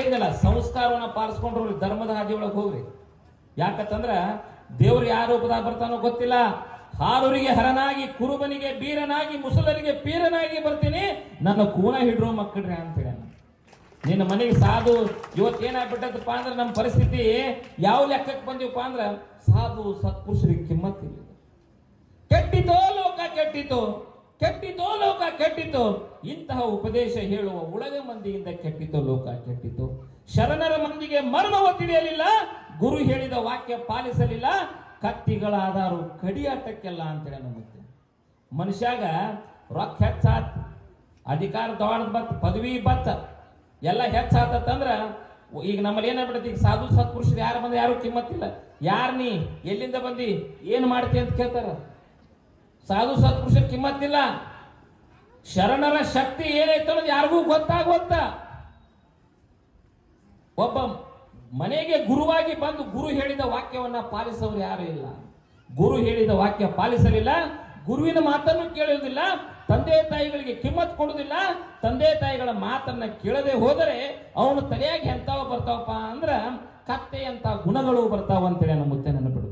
ಹೇಳಿದಲ್ಲ ಸಂಸ್ಕಾರವನ್ನ ಪಾಲಿಸ್ಕೊಂಡ್ರು ಧರ್ಮದ ಹಾದಿ ಒಳಗೆ ಹೋಗ್ರಿ. ಯಾಕಂತಂದ್ರ ದೇವ್ರು ಯಾವ ರೂಪದಾಗ ಬರ್ತಾನೋ ಗೊತ್ತಿಲ್ಲ. ಹಾರೂರಿಗೆ ಹರನಾಗಿ, ಕುರುಬನಿಗೆ ಬೀರನಾಗಿ, ಮುಸಲರಿಗೆ ಪೀರನಾಗಿ ಬರ್ತೀನಿ. ನನ್ನ ಕೂನ ಹಿಡ್ರೋ ಮಕ್ಕಳ್ರಿ ಅಂತ ಹೇಳ ನಿನ್ನ ಮನೆಗೆ ಸಾಧು, ಇವತ್ತು ಏನಾಗ್ಬಿಟ್ಟದಪ್ಪ ಅಂದ್ರೆ ನಮ್ಮ ಪರಿಸ್ಥಿತಿ ಯಾವ ಲೆಕ್ಕಕ್ಕೆ ಬಂದೀವಪ್ಪ ಅಂದ್ರೆ ಸಾಧು ಸತ್ಪುರುಷರಿಗೆ ಕಿಮ್ಮತ್ತಿಲ್ಲ. ಕೆಟ್ಟಿತೋ ಲೋಕ ಕೆಟ್ಟಿತು. ಕೆಟ್ಟಿತೋ ಲೋಕ ಕೆಟ್ಟಿತು, ಇಂತಹ ಉಪದೇಶ ಹೇಳುವ ಉಳಗ ಮಂದಿಯಿಂದ ಕೆಟ್ಟಿತು, ಲೋಕ ಕೆಟ್ಟಿತು. ಶರಣರ ಮಂದಿಗೆ ಮರಣವ ತಿಳಿಯಲಿಲ್ಲ, ಗುರು ಹೇಳಿದ ವಾಕ್ಯ ಪಾಲಿಸಲಿಲ್ಲ ಕತ್ತಿಗಳಾದಾರು ಕಡಿಯಾಟಕ್ಕೆಲ್ಲ ಅಂತೇಳಿ ನಮಗೆ ಮನುಷ್ಯಾಗ ರೊಕ್ಕ ಹೆಚ್ಚಾತ್, ಅಧಿಕಾರ ದೊಡ್ಡ ಬತ್, ಪದವಿ ಬತ್, ಎಲ್ಲ ಹೆಚ್ಚಾತಂದ್ರ ಈಗ ನಮ್ಮಲ್ಲಿ ಏನಾಗ್ಬಿಡುತ್ತೆ ಈಗ ಸಾಧು ಸತ್ಪುರುಷರು ಯಾರು ಬಂದ ಯಾರು ಕಿಮ್ಮತ್ತಿಲ್ಲ. ಯಾರು ನೀ, ಎಲ್ಲಿಂದ ಬಂದಿ, ಏನು ಮಾಡ್ತಿ ಅಂತ ಕೇಳ್ತಾರ. ಸಾಧು ಸತ್ಪುರುಷರ ಕಿಮ್ಮತ್ತಿಲ್ಲ. ಶರಣರ ಶಕ್ತಿ ಏನೈತೆ ಅನ್ನೋದು ಯಾರಿಗೂ ಗೊತ್ತಾಗುವಂತ ಒಬ್ಬ ಮನೆಗೆ ಗುರುವಾಗಿ ಬಂದು ಗುರು ಹೇಳಿದ ವಾಕ್ಯವನ್ನ ಪಾಲಿಸೋರು ಯಾರು ಇಲ್ಲ. ಗುರು ಹೇಳಿದ ವಾಕ್ಯ ಪಾಲಿಸಲಿಲ್ಲ. ಗುರುವಿನ ಮಾತನ್ನು ಕೇಳುವುದಿಲ್ಲ. ತಂದೆ ತಾಯಿಗಳಿಗೆ ಕಿಮ್ಮತ್ ಕೊಡುವುದಿಲ್ಲ. ತಂದೆ ತಾಯಿಗಳ ಮಾತನ್ನ ಕೇಳದೆ ಹೋದರೆ ಅವನು ತಲೆಯಾಗಿ ಎಂತಾವ ಬರ್ತಾವಪ್ಪ ಅಂದ್ರ ಕತ್ತೆಯಂತ ಗುಣಗಳು ಬರ್ತಾವ ಅಂತೇಳಿ ನಮ್ಮ ಮುತ್ತೆ ನೆನಪಿಡು